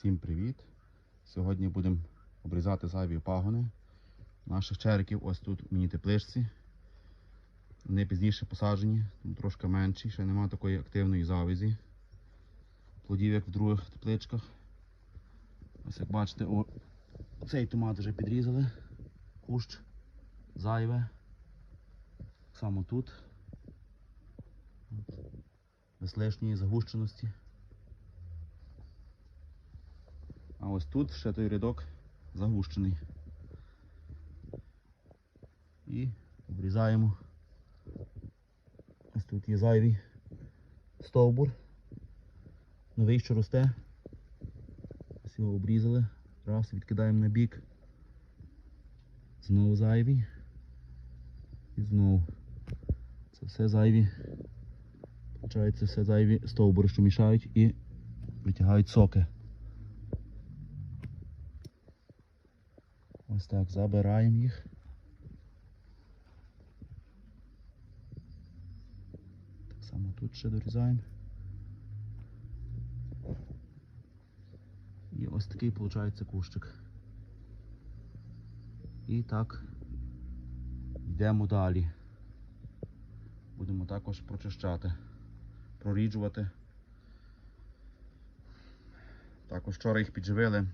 Всім привіт! Сьогодні будемо обрізати зайві пагони наших чериків. Ось тут в міні-тепличці. Вони пізніше посаджені, трошки менші, ще немає такої активної завязі. Плодів, як в других тепличках. Ось як бачите, о, цей томат вже підрізали. Кущ зайве. Само тут. Без лишньої загущеності. А ось тут ще той рядок загущений. І обрізаємо. Ось тут є зайвий стовбур. Новий, що росте. Ось його обрізали. Раз, відкидаємо на бік. Знову зайвий. І знову. Це все зайві. Получається все зайві стовбури, що мішають і витягають соки. Ось так, забираємо їх. Так само тут ще дорізаємо. І ось такий виходить кущик. І так йдемо далі. Будемо також прочищати, проріджувати. Також вчора їх підживили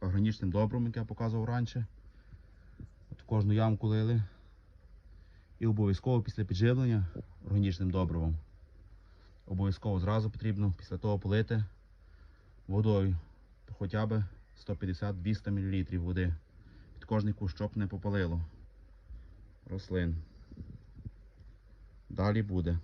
органічним добром, як я показував раніше. Кожну ямку лили. І обов'язково після підживлення органічним добривом. Обов'язково зразу потрібно після того полити водою хоча б 150-200 мл води. Під кожний кущ, щоб не попалило рослин. Далі буде.